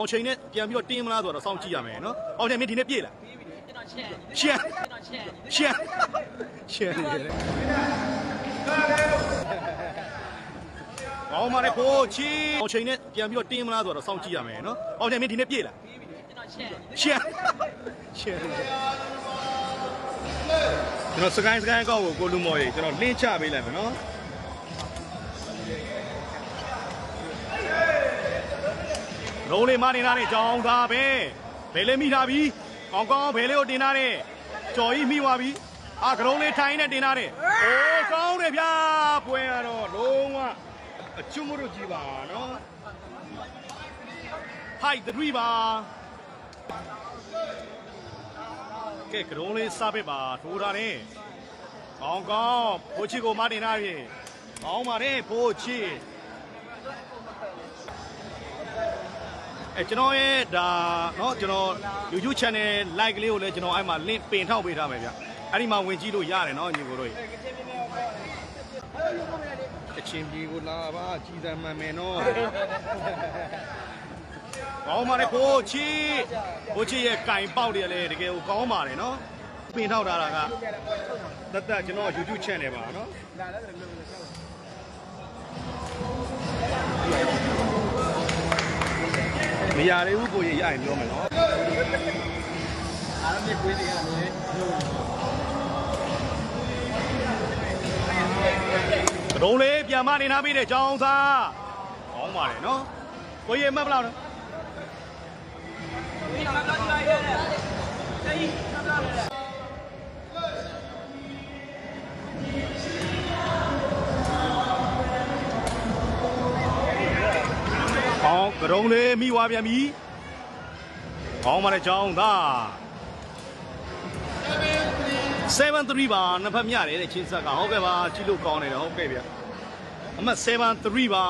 အောင်ချိန်နဲ့ပြန်ပြီးတော့တင်းမလားဆိုတော့စောင့်ကြည့်ရမယ်နော်။အောင်ချိန်မင်းဒီနေ့ပြေးလားကျွန်တော်ချက်။ရှန်ကျွန်တော်ချက်ရှန်ရှန်နေတယ်။အောင်မလေးဖိုးချီအောင်ချိန်နဲ့ပြန်ပြီးတော့တင်းမလားဆိုတော့စောင့်ကြည့်ရမယ်နော်။အောင်ချိန်မင်းဒီနေ့ပြေးလားကျွန်တော်ချက်ရှန်ရှန်နေတယ်ကျွန်တော်စကိုင်းစကိုင်းကောက်ကိုကိုလူမော်ကြီးကျွန်တော်လင်းချပေးလိုက်မယ်နော်။ လုံးလေးမနေသားနဲ့ကြောင်းသားပဲဘယ်လေးမိထားပြီအောင်ကောင်းဘယ်လေးကိုတင်ထားတဲ့ကြော်ကြီးမိသွားပြီအာကရုံးလေးထိုင်းနဲ့တင်ထားတဲ့အိုးကောင်းတယ်ဗျာပွဲရတော့လုံးဝအချွတ်မတို့ကြီးပါနော်ဟိုက်3ပါကဲကရုံးလေးစားပစ်ပါထိုးထားတယ်ကောင်းကောင်းဖိုးချီကိုမတင်ထားပြီကောင်းပါတယ်ဖိုးချီ အဲကျွန်တော်ရဲ့ဒါเนาะကျွန်တော် YouTube channel like လေးကိုလည်းကျွန်တော်အဲ့မှာ link ပင်ထောက်ပေးထားမယ်ဗျအဲ့ဒီမှာဝင်ကြည့်လို့ရတယ်เนาะညီကိုတို့ကချင်ပြည်ကိုလာပါကြီးစံမှန်မယ်เนาะကောင်းပါလေကိုချီကိုချီရဲ့ကင်ပေါက်တွေလည်းတကယ်ကိုကောင်းပါတယ်เนาะပင်ထောက်ထားတာကတတ်တတ်ကျွန်တော် YouTube channel ပါเ မရသေးဘူးကိုကြီးရရင်ပြောမယ်နော်အားလုံးပြေးပြေးနေရတယ်ဒုံးလေးပြန်မနေနာမိတဲ့ကြောင်းစားကောင်းပါတယ်နော်ကိုကြီးမှတ်ပလောက်နော်ဒီမှာကြောက်ကြည့်လိုက်ရတယ် င်းကတုံးလေးမိသွားပြန်ပြီကောင်းပါတယ်ကြောင်းသား73ပါနှစ်ဖက်မြတယ်တဲ့ချင်းဆက်ကဟုတ်ကဲ့ပါကြည့်လို့ကောင်းတယ်ဟုတ်ကဲ့ဗျအမှတ်73ပါ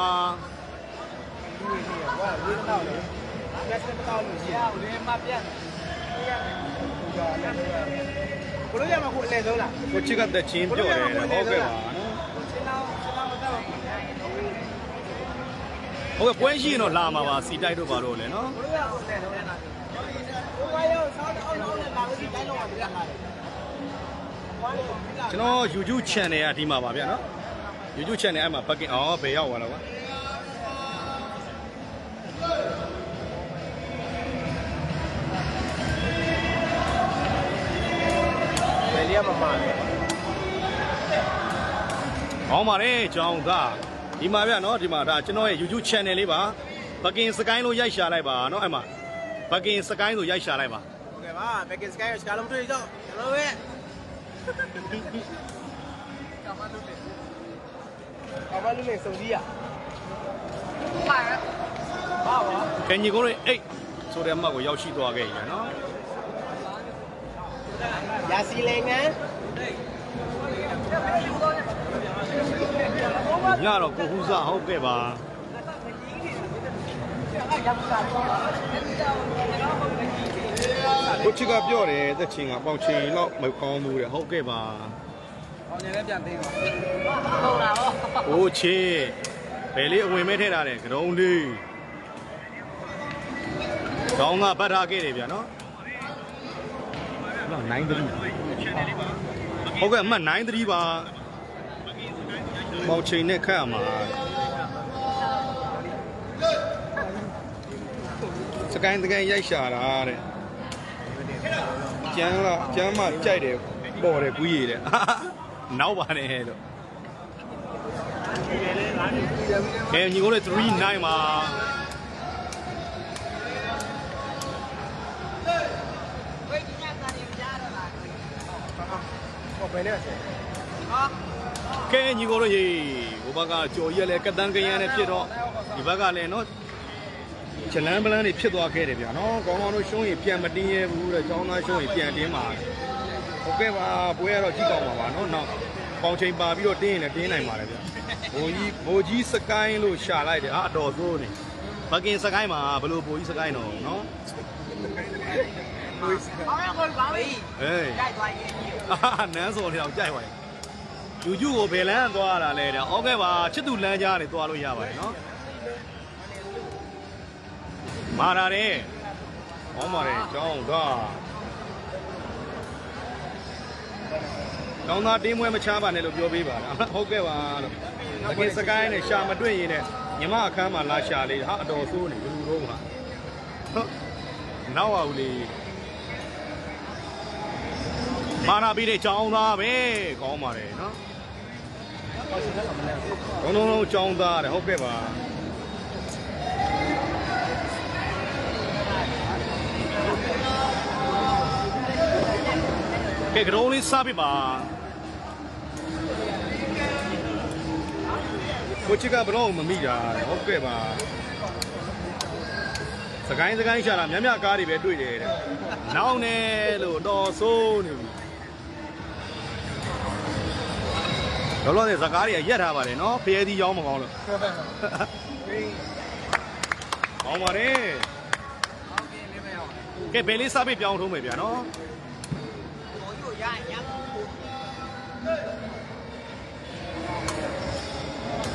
ဝါရေးတော့လေလက်စတော့လို့ရှိရဦးလေးမပြတ်ဘလို့ရမှာကိုအလဲဆုံးလားကိုချစ်ကတဲ့ချင်းပြောတယ်ဟုတ်ကဲ့ပါနော် ချင်းတော့ချင်းတော့မတော့ဘူး ဟုတ်ကဲ့ပွဲရှိရင်တော့လာမှာပါစီတိုက်တို့ပါတော့လေနော်ဘလို့ရကိုအလဲဆုံးလားဘိုးကရောစောင်းအောင်လုံးနဲ့လာလို့ဒီတိုင်းလုံးမှာပြရတာလေဝါလေကျွန်တော် YouTube channel ကဒီမှာပါဗျာနော် YouTube channel အဲ့မှာ bucket အော်ဘယ်ရောက်သွားလဲကွာဘယ်လေးရမမှာလဲကောင်းပါတယ်ကြောင်းသား ဒီမှာဗျာနော်ဒီမှာဒါကျွန်တော်ရဲ့ YouTube channel လေးပါ bucket sky လို့ရိုက်ရှာလိုက်ပါနော်အဲ့မှာ bucket sky ဆိုရိုက်ရှာလိုက်ပါဟုတ်ကဲ့ပါဘက်ကစ်ကိုင်းစကားလုံးတွေ့တော့ကျွန်တော်ရဲ့ကမလူလေးကမလူလေးစုံကြီးရပါပါပါကင်ကြီးကိုအိတ်ဆိုတဲ့အမှတ်ကိုရောက်ရှိသွားခဲ့ပြီနော်ရစီလေငန်း ညတော့ကိုဟူးစားဟုတ်ကဲ့ပါကိုချစ်ကပြောတယ်သက်ချင်းကပေါင်ချင်းတော့မကောင်းဘူးတဲ့ဟုတ်ကဲ့ပါအောင်နေလည်းပြန်သိပါဟုတ်လားဟော။အိုးချေဘယ်လေးအဝင်မဲထဲထားတယ်ကတုံးလေး။ကောင်းကပတ်ထားခဲ့တယ်ဗျာနော်။ဟုတ်9 3ဟုတ်ကဲ့အမှတ်9 3ပါ။ ပေါင်ချိန်နဲ့ခတ်ရမှာ။စကိုင်းတကိုင်းရိုက်ရှာတာတဲ့။ကျန်းလာကျန်းမကြိုက်တယ်ပေါ်တယ်ကူးရည်တဲ့။နောက်ပါနဲ့လို့ကဲညီကိုလေး39ပါဟောဘယ်နဲ့ဆက် ကဲညီကိုလေးရေဟိုဘက်ကကြော်ရက်လဲကတန်းကရန်နဲ့ဖြစ်တော့ဒီဘက်ကလည်းနော်ချလန်းပလန်းတွေဖြစ်သွားခဲ့တယ်ဗျာနော်ကောင်းကောင်းတို့ရှုံးရင်ပြန်မတင်းရဘူးတဲ့ကျောင်းသားရှုံးရင်ပြန်တင်းပါဟုတ်ကဲ့ပါပွဲရတော့ကြည့်ကောင်းပါပါနော်နောက်ပေါင်ချိန်ပါပြီးတော့တင်းရင်လည်းတင်းနိုင်ပါတယ်ဗျာဘိုးကြီးဘိုးကြီးစကိုင်းလို့ရှာလိုက်တယ်အာအတော်သိုးနေဘကင်စကိုင်းမှာဘလို့ဘိုးကြီးစကိုင်းတော့နော်အော်ကိုပါပြီဟေးကြိုက်သွားရင်ကြီးအာနန်းစော်လျောက်ကြိုက်ပါရဲ့ ယူကျူကိုဘယ်လန်းသွားရတာလဲတဲ့ဟုတ်ကဲ့ပါချစ်သူလမ်းကြားနေသွားလို့ရပါတယ်နော်မာတာတယ်ဟောပါတယ်ကျောင်းသားကောင်းသားတင်းမွဲမချပါနဲ့လို့ပြောပေးပါလားဟုတ်ကဲ့ပါလို့တကယ်စကိုင်းနဲ့ရှာမတွေ့ရင်လည်းညီမအခန်းမှာလာရှာလေးဟာအတော်ဆိုးနေဘယ်လိုတော့မှာဟုတ်နောက်အောင်လေမာနာပြီးတဲ့ကျောင်းသားပဲကောင်းပါတယ်နော် လုံးလုံးလုံးကျောင်းသားတယ်ဟုတ်ကဲ့ပါကဲကရုံးလေးစားပြပါကိုချစ်ကဘလို့မမိတာဟုတ်ကဲ့ပါစကိုင်းစကိုင်းရှာတာမြတ်မြတ်ကားတွေပဲတွေ့တယ်တဲ့နောက်နေလို့အတော်ဆိုးနေပြီ လောလောဆယ်စကားတွေအရက်ထားပါတယ်နော်ဖရဲသီးရောင်းမကောင်းလို့ကောင်းပါတယ်ကဲဘယ်လေးစားပြီးပြောင်းထုံးမယ်ဗျာနော်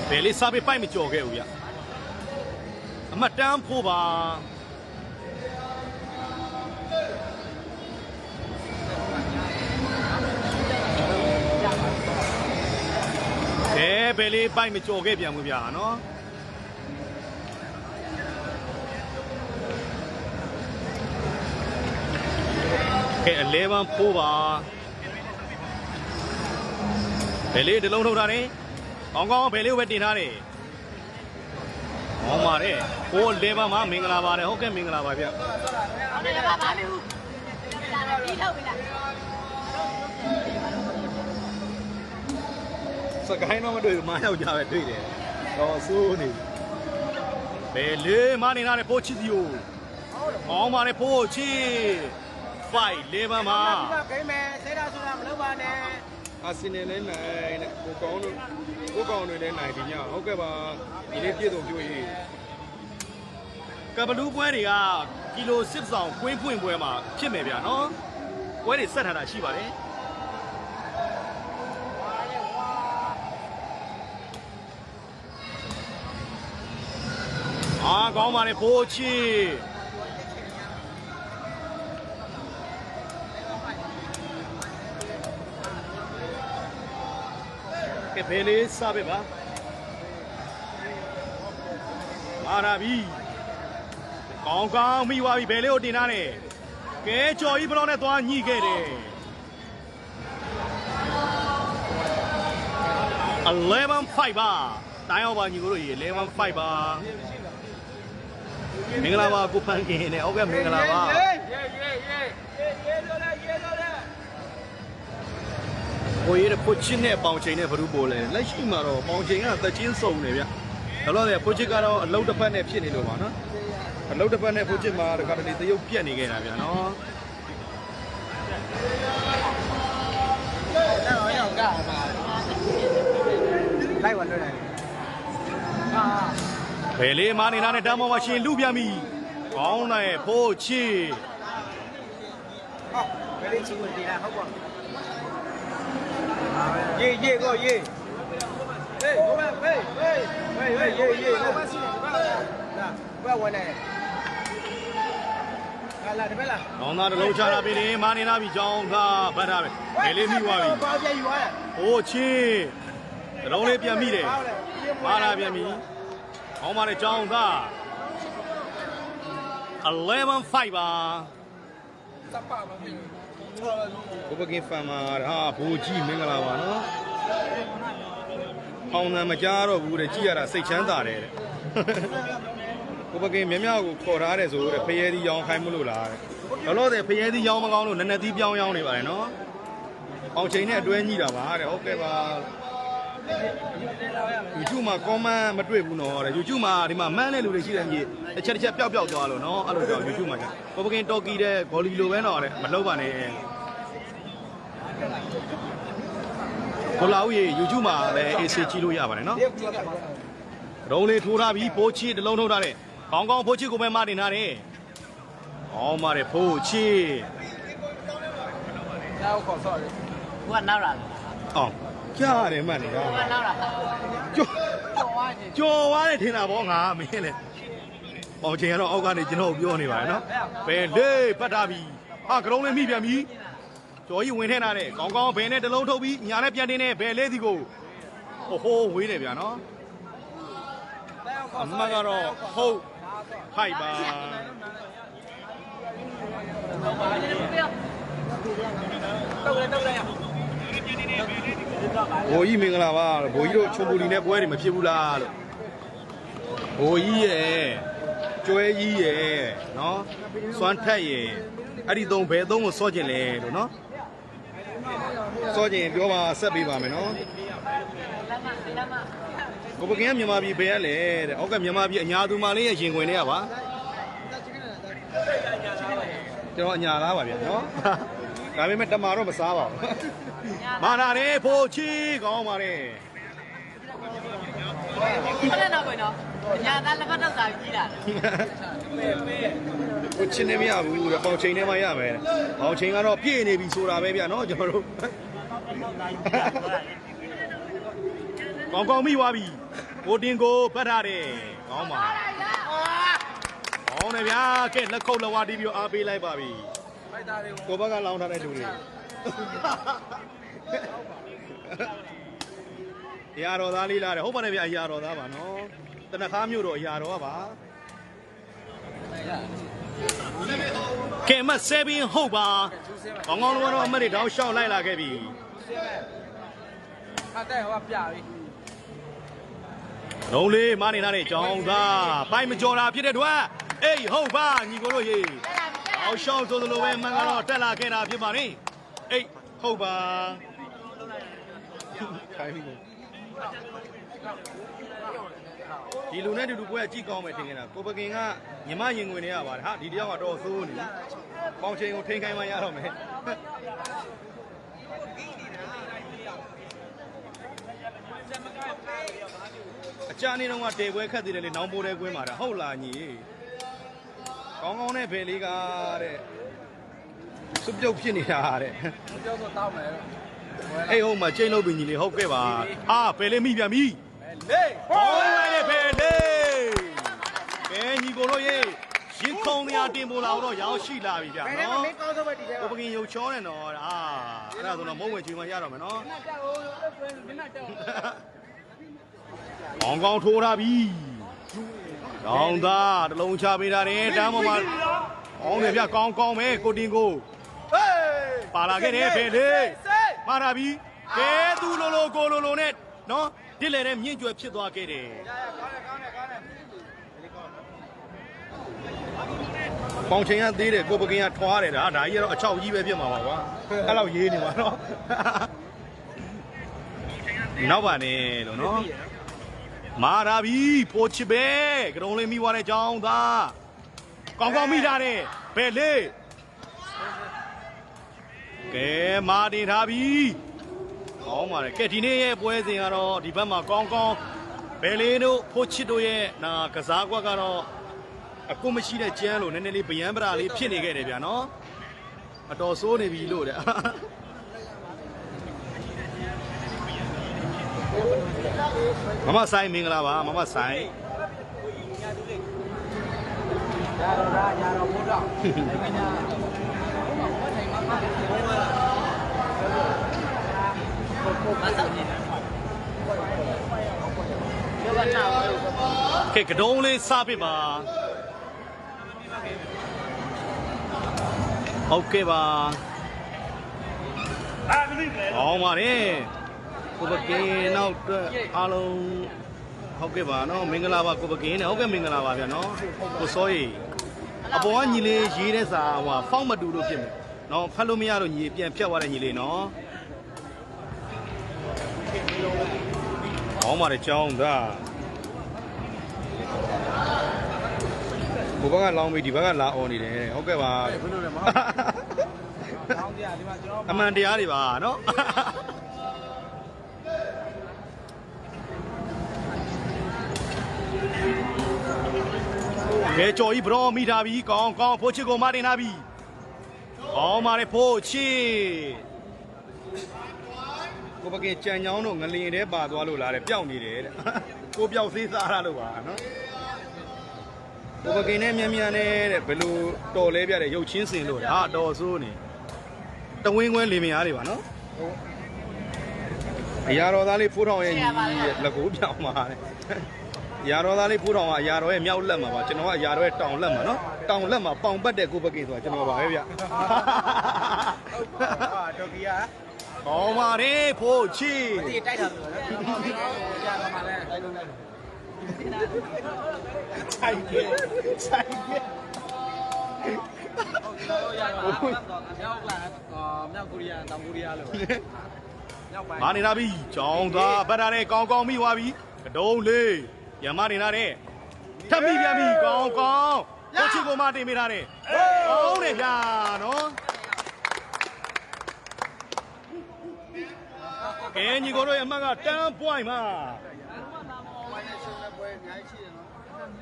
ဘယ်လေးစားပြီးပိုက်မကြော်ခဲ့ဘူးဗျာအမတန်းဖို့ပါ ။အဲဘယ်လေးပိုက်မကြော်ခဲ့ပြန်ဘူးဗျာနော်။ကဲအလဲပန်းဖိုးပါဘယ်လေးတလုံးထုတ်ထားတယ်ကောင်းကောင်းဘယ်လေးဝယ်တင်ထားတယ်ဟောပါတယ်ဟိုအလဲပန်းမှာမင်္ဂလာပါတယ်ဟုတ်ကဲ့မင်္ဂလာပါဗျာမင်္ဂလာပါပါဘူးဒီထုတ်ပြီလား စကိုင်းတော့မတွေ့ဘူး။မယောက်ျားပဲတွေ့တယ်။တော့ဆိုးနေပြီ။ဘယ်လေးမနေထားတယ်ပိုးချစ်စီကို။ဟောပါတယ်ပိုးချစ်။ fight လေးပါမှာဂိမ်းမယ်ဆဲတာဆိုတာမလုပ်ပါနဲ့အာဆင်နယ်လည်းနိုင်တဲ့ကိုကောင်းတို့ကိုကောင်းတွေလည်းနိုင်ဒီညဟုတ်ကဲ့ပါဒီလေးပြည့်စုံပြည့်ရေးကပလူးပွဲတွေကကီလိုစစ်ဆောင်ကွင်းဖွင့်ပွဲမှာဖြစ်မယ်ဗျာနော်ပွဲတွေဆက်ထားတာရှိပါတယ် အာကောင်းပါလေဘိုးချီကဲဘယ်လေးစားပဲပါမာရာပြီကောင်းကောင်းမိသွားပြီဘယ်လေးကိုတင်ထားတယ်ကဲကြော်ကြီးဘလောင်းနဲ့သွားညှိခဲ့တယ်11 5ပါတိုင်းအောင်ပါညီကိုတို့ရေ11 5ပါ မင်္ဂလာပါကိုဖန်ကင်နဲ့ဟုတ်ကဲ့မင်္ဂလာပါရေးရေးရေးရေးရေးလို့လဲရေးလို့လဲကိုရေးတဲ့ဖွချစ်နဲ့ပေါင်ချိန်နဲ့ဘ ᱹ ပိုးလဲလက်ရှိမှာတော့ပေါင်ချိန်ကသက်ချင်းစုံနေဗျဒါလို့လေဖွချစ်ကတော့အလုတ်တစ်ဖက်နဲ့ဖြစ်နေလို့ပါနော်အလုတ်တစ်ဖက်နဲ့ဖွချစ်မှာတခါတလေသရုပ်ပြက်နေခဲ့တာဗျနော်အဲ့တော့ရောက်ကပါလိုက်ဝင်လွတ်တယ်ဟာ ဘယ်လေးမနေတာနဲ့တမ်းပေါ်မှာရှင်လူပြန်ပြီကောင်းတယ်ဖိုးချစ်ဟောဘယ်လိုချင်းဝင်တင်လာဟုတ်ပါရေးရေးကိုရေးဟေးဘုရားဟေးဟေးဟေးဟေးရေးရေးဘုရားစီလာဘယ်ဝင်နေလာလာဒီဘက်လာကောင်းသားတစ်လုံးချလာပြီလေမနေတာပြီကြောင်းသားဗတ်ထားပဲဘယ်လေးမိသွားပြီဘာပြယူရလဲဖိုးချစ်တစ်လုံးလေးပြန်မိတယ်မာလာပြန်ပြီ ကောင်းပါလေကြောင်းသား11 5ပါစပ်ပါမဖြစ်ကိုပကင်ဖန်မာဟာဘူကြီးမင်္ဂလာပါနော်။အောင်သံမကြားတော့ဘူးတဲ့ကြည့်ရတာစိတ်ချမ်းသာတယ်တဲ့။ကိုပကင်မြမြကိုခေါ်ထားတယ်ဆိုတဲ့ဖရဲသီးရောင်းခိုင်းမလို့လားတဲ့။လောလောဆယ်ဖရဲသီးရောင်းမကောင်းလို့နက်နက်သီးပြောင်းရောင်းနေပါတယ်နော်။အောင်ချိန်နဲ့အတွဲညှိတာပါတဲ့။ဟုတ်ကဲ့ပါ။ YouTube မှာ comment မတွေ့ဘူးနော်တဲ့ YouTube မှာဒီမှာမှန်းတဲ့လူတွေရှိတယ်ကြီးတစ်ချက်တစ်ချက်ပျောက်ပျောက်သွားလို့နော်အဲ့လိုတော့ YouTube မှာပေါ်ပကင်တော်ကီတဲ့ဘောလီလိုပဲနော်တဲ့မလုပ်ပါနဲ့ကိုလာဦးရေ YouTube မှာလည်း AC ကြည့်လို့ရပါတယ်နော်ရုံးလေးထိုးထားပြီးပိုးချီတလုံးထုတ်ထားတယ်ကောင်းကောင်းဖိုးချီကိုပဲမတင်ထားတယ်အောင်းပါတယ်ဖိုးချီနောက်ခေါ်ဆော့တယ်ကိုကနောက်လာတယ်အော် ကြားရတယ်မှန်တယ်ကွာကျော်ကျော်သွားတယ်ထင်တာပေါ့ငါမင်းလေအော်ချိန်ကတော့အောက်ကနေကျွန်တော်ပြောနေပါတယ်နော်ဘယ်လေပတ်တာပြီဟာကရုံးလေးမိပြန်ပြီကျော်ကြီးဝင်ထဲထားတယ်ကောင်းကောင်းဘယ်နဲ့တလုံးထုတ်ပြီးညာနဲ့ပြန်တင်းနေဘယ်လေးစီကိုဟိုဟိုးဝေးတယ်ဗျာနော်အမကတော့ဟုတ်ဟိုက်ပါတော့လေတော့လေ ဘိုးကြီးမင်္ဂလာပါဘိုးကြီးတို့ချုံပူလီနဲ့ပွဲတွေမဖြစ်ဘူးလားလို့ဘိုးကြီးရဲ့ကျွဲကြီးရဲ့နော်စွမ်းထက်ရဲ့အဲ့ဒီသုံးဘယ်သုံးကိုစော့ကျင်လဲလို့နော်စော့ကျင်ပြောပါဆက်ပေးပါမယ်နော်ကိုပကင်းကမြန်မာပြည်ဘယ်ရလဲတဲ့အောက်ကမြန်မာပြည်အညာသူမလေးရဲ့ရင်ခွင်ထဲကပါကျွန်တော်အညာလားပါဗျာနော် ဒါပေမဲ့တမာတော့မစားပါဘူးမာနာတယ်ဖိုးချီကောင်းပါတယ်ခဏတော့ကိုနော်ညာသားလက်ဖက်တော့စာကြီးလာတယ်ကိုချင်းနေမရဘူးတဲ့ပေါင်ချိန်ထဲမှာရမယ်တဲ့ပေါင်ချိန်ကတော့ပြည့်နေပြီဆိုတာပဲဗျာနော်ကျွန်တော်တို့ကောင်းကောင်းမိသွားပြီကိုတင်ကိုပတ်ထားတယ်ကောင်းပါကောင်းတယ်ဗျာကဲလက်ခုပ်လက်ဝါးတီးပြီးတော့အားပေးလိုက်ပါပြီဖို က်တာတွေကိုကိုဘက်ကလောင်းထားတဲ့လူတွေအရာတော်သားလေးလာတယ်ဟုတ်ပါတယ်ဗျာအရာတော်သားပါနော်တနခါမျိုးတော့အရာတော်ကပါကဲမတ်7ဟုတ်ပါကောင်းကောင်းလုံးတော့အမတ်တွေတောင်းလျှောက်လိုက်လာခဲ့ပြီခါတဲ့ဟောပြပြီလုံးလေးမနေလာတဲ့ကြောင်းသားပိုင်မကြော်တာဖြစ်တဲ့အတွက်အေးဟုတ်ပါညီကိုတို့ရေ တောင်းလျှောက်ဆိုသလိုပဲမန်ကတော့တက်လာခဲ့တာဖြစ်ပါနေအေးဟုတ်ပါခိုင်းပြီကိုဒီလူနဲ့တူတူပွဲကကြည့်ကောင်းမယ်ထင်နေတာကိုပကင်ကညီမရင်ဝင်နေရပါတယ်ဟာဒီတယောက်ကတော့သိုးနေပေါင်ချိန်ကိုထိန်ခိုင်းမှရတော့မယ်အကြနေတော့ကတေပွဲခတ်သေးတယ်လေနောင်ပိုးတဲ့ကွင်းမှာတာဟုတ်လားညီ ကောင်းကောင်းနဲ့ဘယ်လေးကတဲ့စွပြုတ်ဖြစ်နေတာတဲ့ပြောဆိုတောင်းမယ်အေးဟုတ်မှာချိန်လို့ပြီညီလေးဟုတ်ကဲ့ပါဟာဘယ်လေးမိပြန်ပြီလေဟောလေဖယ်လေးကဲညီကိုတို့ရေရင်ခုံတရားတင်ပေါ်လာတော့ရောက်ရှိလာပြီဗျာဘယ်နဲ့မနော်မင်းကောင်းဆုံးပဲဒီထဲကိုပကင်ရုပ်ချောနေတော့အာအဲ့ဒါဆိုတော့မုံဝင်ချွေမှရတော့မယ်နော်တက်ဟိုမင်းတက်ကောင်းကောင်းထိုးထားပြီ ကောင်းသားတစ်လုံးချပေးတာတယ်တန်းပေါ်မှာကောင်းတယ်ဗျကောင်းကောင်းပဲကိုတင်ကိုဟေးပါလာခဲ့တယ်ဖယ်လေးစေးမှားတာပြီကဲသူလိုလိုကိုလိုလိုနဲ့နော်ဒီလေနဲ့မြင့်ကျွယ်ဖြစ်သွားခဲ့တယ်ရရကောင်းတယ်ကောင်းတယ်ကောင်းတယ်ပေါင်ချိန်ကသေးတယ်ကိုပကင်ကထွားတယ်ဒါဒါကြီးကတော့အချောက်ကြီးပဲဖြစ်မှာပါကွာအဲ့လောက်ရေးနေမှာနော်နောက်ပါနဲ့လို့နော် မာရာပြီဖိုချစ်ပဲကရုံးလေးမိသွားတဲ့ကြောင်းသားကောင်းကောင်းမိထားတယ်ဘယ်လေးကဲမာတင်ထားပြီကောင်းပါတယ်ကဲဒီနေ့ရဲ့ပွဲစဉ်ကတော့ဒီဘက်မှာကောင်းကောင်းဘယ်လေးတို့ဖိုချစ်တို့ရဲ့နာကစားကွက်ကတော့အကုမရှိတဲ့ကျန်းလို့နည်းနည်းလေးဗယံပရာလေးဖြစ်နေခဲ့တယ်ဗျာနော်အတော်ဆိုးနေပြီလို့တဲ့ မမဆိုင်မင်္ဂလာပါမမဆိုင်ရတော့ရရတော့ဘုရားဒီကညာပြောပါနာဘူးကဲကတုံးလေးစားပြပါဟုတ်ကဲ့ပါဟောင်းပါတယ် ကိုပကင်းနောက်အတွက်အားလုံးဟုတ်ကဲ့ပါနော်မင်္ဂလာပါကိုပကင်းနဲ့ဟုတ်ကဲ့မင်္ဂလာပါဗျာနော်ကိုစောရီအပေါ်ကညီလေးရေးတဲ့စာဟိုဖောက်မတူလို့ဖြစ်မယ်နော်ဖတ်လို့မရတော့ညီပြန်ဖြတ်သွားတဲ့ညီလေးနော်ဟောင်းပါတယ်ကြောင်းသားကိုဘက်ကလောင်းပြီးဒီဘက်ကလာអော်နေတယ်ဟုတ်ကဲ့ပါဘယ်လိုလဲမဟုတ်ကောင်းကြဒီမှာကျွန်တော်အမှန်တရားတွေပါနော် ကဲကြော်ကြီးဘရောမိထားပြီကောင်းကောင်းဖိုးချစ်ကိုမတင်ထားပြီကောင်းပါလေဖိုးချစ်ကိုပကေကြံညောင်းတို့ငလင်တဲပါသွားလို့လားတဲ့ပျောက်နေတယ်တဲ့ကိုပျောက်သေးစားရလို့ပါနော်ကိုပကိန်နဲ့မြန်မြန်နဲ့တဲ့ဘယ်လိုတော်လဲပြတဲ့ရုပ်ချင်းစင်လို့ဟာတော်ဆိုးနေတဝင်းခွဲလေမယားတွေပါနော်အရာတော်သားလေးဖိုးထောင်ရဲ့ညီရဲ့လက်ကိုပြောင်းပါတဲ့အ ရာတော်သားလေးဖိုးထောင်ကအရာတော်ရဲ့မြောက်လက်မှာပါကျွန်တော်ကအရာတော်ရဲ့တောင်လက်မှာနော်တောင်လက်မှာပေါင်ပတ်တဲ့ကိုပကိန်ဆိုတာကျွန်တော်ပါပဲဗျဟာဒေါကီယာကောင်းပါတယ်ဖိုးချီဒီတိုက်တာလို့နော်ကြာမှာလဲတိုက်လို့လိုက်ဆိုင်ကဆိုင်ကဟုတ်ရတော့မြောက်လာမြောက်ကိုရီးယားတောင်ကိုရီးယားလို့မြောက်ပိုင်းမာနေတာပြီကြောင်းသားဗတ်တာနဲ့ကောင်းကောင်းမိသွားပြီကတုံးလေး ရမနေတာတဲ့ထပ်မိပြန်ပြီကောင်းကောင်းကိုချီကိုမတင်မိထားတယ်ကောင်းတယ်ဗျာနော်ကဲညီကိုတို့ရဲ့အမှတ်ကတန်းပွိုင်မှာ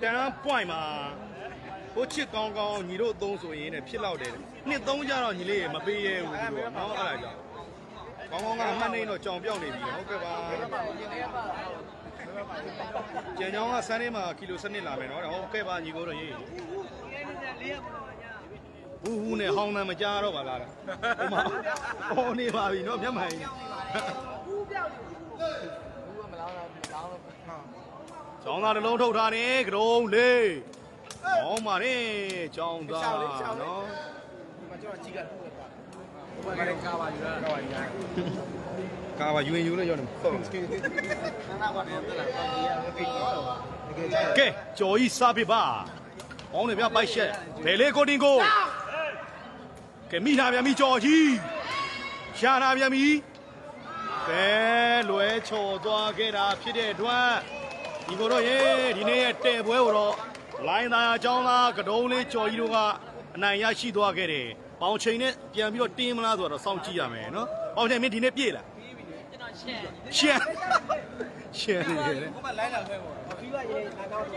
တန်းပွိုင်မှာကိုချစ်ကောင်းကောင်းညီတို့အသုံးဆိုရင်လည်းဖြစ်တော့တယ်နှစ်သုံးကြတော့ညီလေးရေမပေးရဲဘူးသူကနော်အဲ့ဒါကြောင့်ကောင်းကောင်းကအမှတ်နေတော့ကြောင်ပြောင်းနေပြီဟုတ်ကဲ့ပါ ကျန်ချောင်းကစမ်းနေမှာကီလိုစနစ်လာမယ်နော်ဟုတ်ကဲ့ပါညီကိုတို့ရေးဘူးဘူးနဲ့ဟောင်းတယ်မကြားတော့ပါလားဟိုမှာဟောနေပါပြီနော်မျက်မှန်ကြီးကျောင်းသားတစ်လုံးထုတ်ထားတယ်ကတုံးလေးဟောင်းပါတယ်ကျောင်းသားနော်ဒီမှာကျွန်တော်ကြီးကဟိုကလည်းကာပါယူရကာပါယူရ ကာပါယူရင်ယူလို့ရောက်တယ်ဟုတ်နာနာပါတယ်တက်လာတောင်ကြီးရပြီတကယ်ကြကဲကြော်ကြီးစားပြပါ။အောင်းနေပြပိုက်ရှက်ဘယ်လေးကိုတင်ကိုကဲမိနာပြန်ပြီကြော်ကြီးရှာနာပြန်ပြီကဲလွဲချော်သွားခဲ့တာဖြစ်တဲ့အတွက်ဒီကိုတော့ရေဒီနေ့ရဲ့တဲ့ပွဲကိုတော့လိုင်းသားအကြောင်းသားကတုံးလေးကြော်ကြီးတို့ကအနိုင်ရရှိသွားခဲ့တယ်။ပေါင်ချိန်နဲ့ပြန်ပြီးတော့တင်းမလားဆိုတော့စောင့်ကြည့်ရမယ်နော်။ပေါင်ချိန်မင်းဒီနေ့ပြေးလား ကျွန်တော်ရှက်။ရှက်ရှက်နေတယ်ဟိုမှာလိုင်းလာဆွဲပေါ့ဖီးကရေနာကောင်း